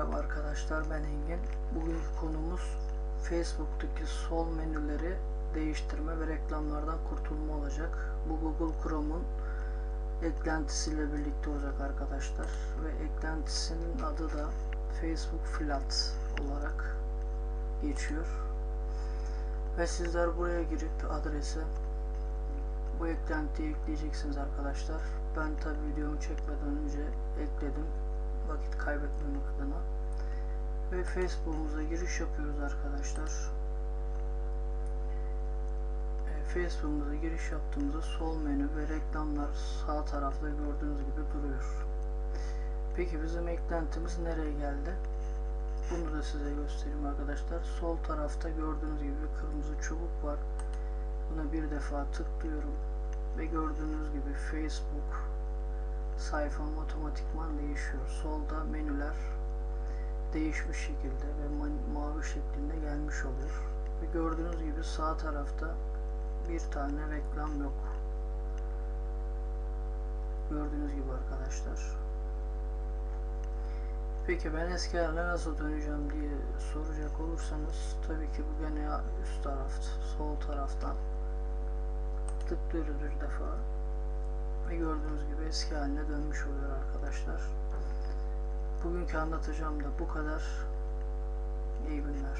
arkadaşlar ben Engin. Bugünkü konumuz Facebook'taki sol menüleri değiştirme ve reklamlardan kurtulma olacak. Bu Google Chrome'un eklentisiyle birlikte olacak arkadaşlar. Ve eklentisinin adı da Facebook Flat olarak geçiyor. Ve sizler buraya girip adrese bu eklentiyi ekleyeceksiniz arkadaşlar. Ben tabi videomu çekmeden önce ekledim. Kaybetmemek adına. Ve Facebook'umuza giriş yapıyoruz arkadaşlar. E, Facebook'umuza giriş yaptığımızda sol menü ve reklamlar sağ tarafta gördüğünüz gibi duruyor. Peki bizim eklentimiz nereye geldi? Bunu da size göstereyim arkadaşlar. Sol tarafta gördüğünüz gibi kırmızı çubuk var. Buna bir defa tıklıyorum ve gördüğünüz gibi Facebook sayfam otomatikman değişiyor. Solda menüler değişmiş şekilde ve ma- mavi şeklinde gelmiş oluyor. Ve gördüğünüz gibi sağ tarafta bir tane reklam yok. Gördüğünüz gibi arkadaşlar. Peki ben eski haline nasıl döneceğim diye soracak olursanız tabii ki bu gene üst tarafta, sol taraftan tıklıyoruz bir defa gördüğünüz gibi eski haline dönmüş oluyor arkadaşlar. Bugünkü anlatacağım da bu kadar. İyi günler.